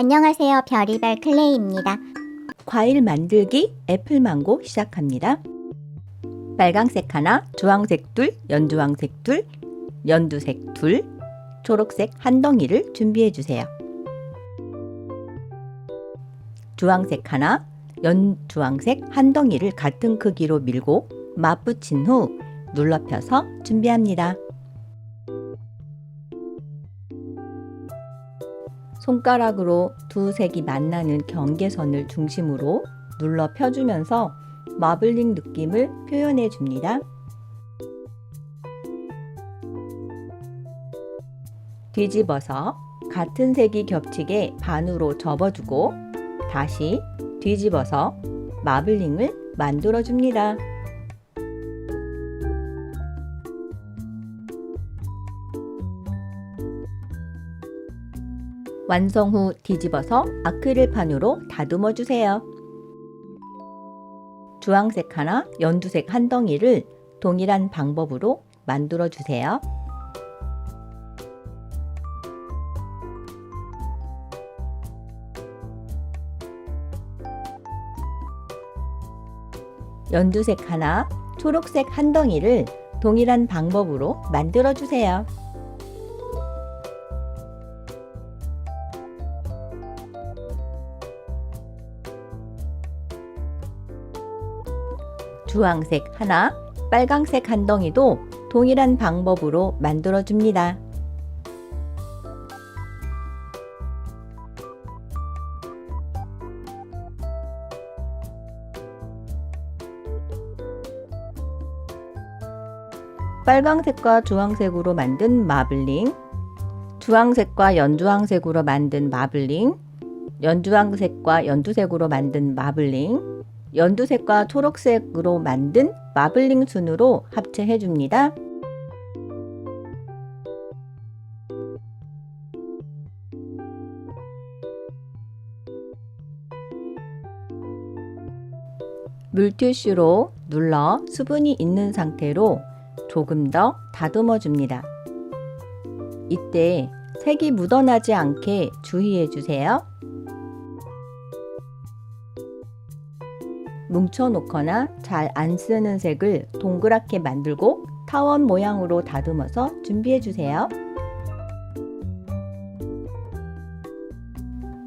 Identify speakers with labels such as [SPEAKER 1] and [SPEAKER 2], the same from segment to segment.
[SPEAKER 1] 안녕하세요. 별이별 클레이입니다.
[SPEAKER 2] 과일 만들기 애플망고 시작합니다. 빨강색 하나, 주황색 둘, 연주황색 둘, 연두색 둘, 초록색 한 덩이를 준비해 주세요. 주황색 하나, 연주황색 한 덩이를 같은 크기로 밀고 맞붙인 후 눌러 펴서 준비합니다. 손가락으로 두 색이 만나는 경계선을 중심으로 눌러 펴주면서 마블링 느낌을 표현해 줍니다. 뒤집어서 같은 색이 겹치게 반으로 접어주고 다시 뒤집어서 마블링을 만들어 줍니다. 완성 후 뒤집어서 아크릴판으로 다듬어 주세요. 주황색 하나, 연두색 한 덩이를 동일한 방법으로 만들어 주세요. 연두색 하나, 초록색 한 덩이를 동일한 방법으로 만들어 주세요. 주황색 하나, 빨강색 한 덩이도 동일한 방법으로 만들어 줍니다. 빨강색과 주황색으로 만든 마블링, 주황색과 연주황색으로 만든 마블링, 연주황색과 연두색으로 만든 마블링, 연두색과 초록색으로 만든 마블링 순으로 합체해 줍니다. 물티슈로 눌러 수분이 있는 상태로 조금 더 다듬어 줍니다. 이때 색이 묻어나지 않게 주의해 주세요. 뭉쳐놓거나 잘 안 쓰는 색을 동그랗게 만들고 타원 모양으로 다듬어서 준비해 주세요.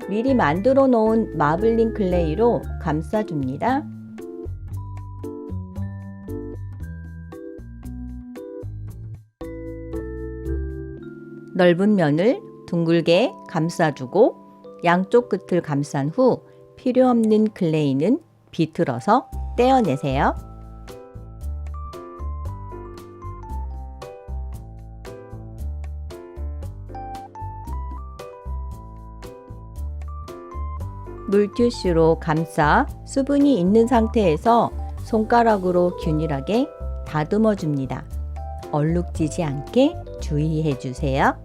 [SPEAKER 2] 미리 만들어 놓은 마블링 클레이로 감싸줍니다. 넓은 면을 둥글게 감싸주고 양쪽 끝을 감싼 후 필요 없는 클레이는 비틀어서 떼어내세요. 물티슈로 감싸 수분이 있는 상태에서 손가락으로 균일하게 다듬어 줍니다. 얼룩지지 않게 주의해 주세요.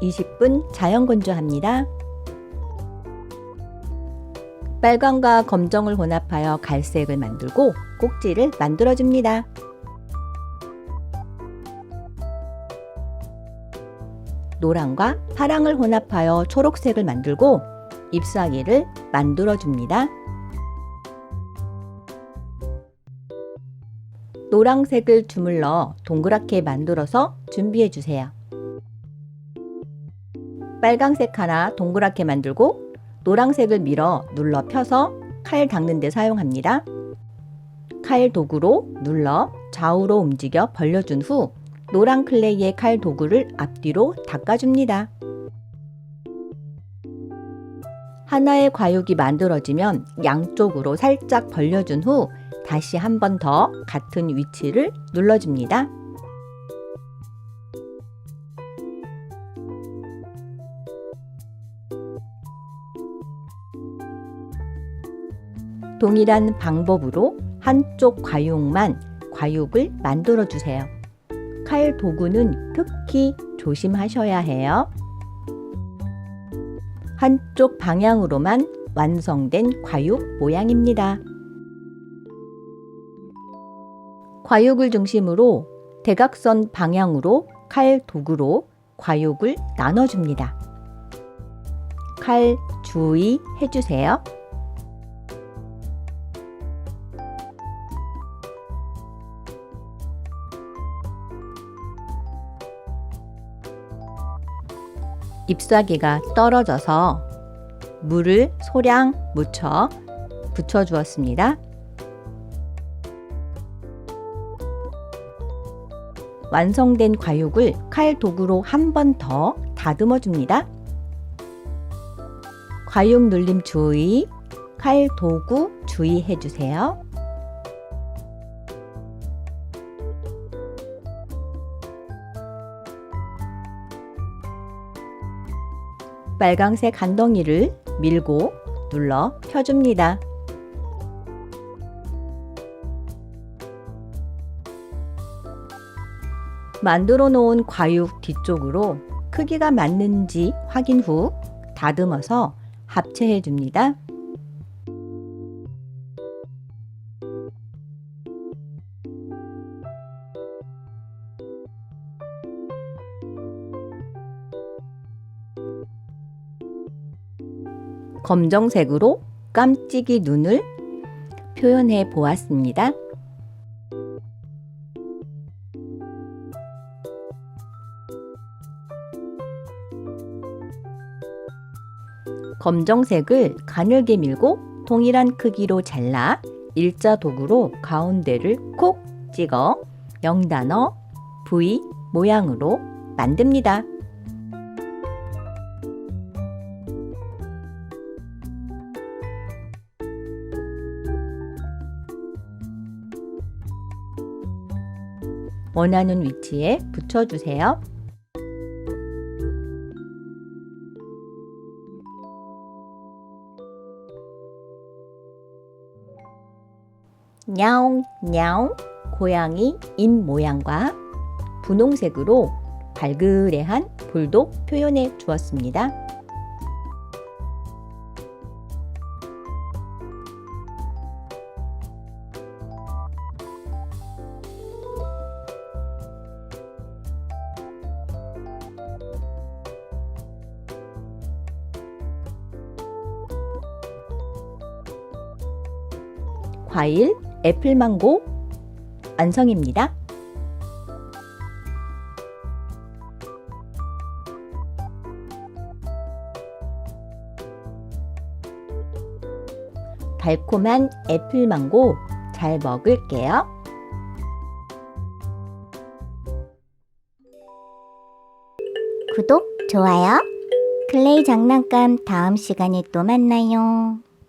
[SPEAKER 2] 20분 자연 건조합니다. 빨강과 검정을 혼합하여 갈색을 만들고 꼭지를 만들어줍니다. 노랑과 파랑을 혼합하여 초록색을 만들고 잎사귀를 만들어줍니다. 노랑색을 주물러 동그랗게 만들어서 준비해주세요. 빨강색 하나 동그랗게 만들고 노란색을 밀어 눌러 펴서 칼 닦는 데 사용합니다. 칼 도구로 눌러 좌우로 움직여 벌려준 후 노란 클레이의 칼 도구를 앞뒤로 닦아줍니다. 하나의 과육이 만들어지면 양쪽으로 살짝 벌려준 후 다시 한 번 더 같은 위치를 눌러줍니다. 동일한 방법으로 한쪽 과육만 과육을 만들어 주세요. 칼 도구는 특히 조심하셔야 해요. 한쪽 방향으로만 완성된 과육 모양입니다. 과육을 중심으로 대각선 방향으로 칼 도구로 과육을 나눠줍니다. 칼 주의해 주세요. 잎사귀가 떨어져서 물을 소량 묻혀 붙여 주었습니다. 완성된 과육을 칼 도구로 한 번 더 다듬어 줍니다. 과육 눌림 주의, 칼 도구 주의해 주세요. 빨강색 한 덩이를 밀고 눌러 펴줍니다. 만들어 놓은 과육 뒤쪽으로 크기가 맞는지 확인 후 다듬어서 합체해 줍니다. 검정색으로 깜찍이 눈을 표현해 보았습니다. 검정색을 가늘게 밀고 동일한 크기로 잘라 일자 도구로 가운데를 콕 찍어 영단어 V 모양으로 만듭니다. 원하는 위치에 붙여주세요. 냐옹 냐옹 고양이 입 모양과 분홍색으로 발그레한 볼도 표현해 주었습니다. 과일 애플망고 완성입니다. 달콤한 애플망고 잘 먹을게요.
[SPEAKER 1] 구독, 좋아요. 클레이 장난감 다음 시간에 또 만나요.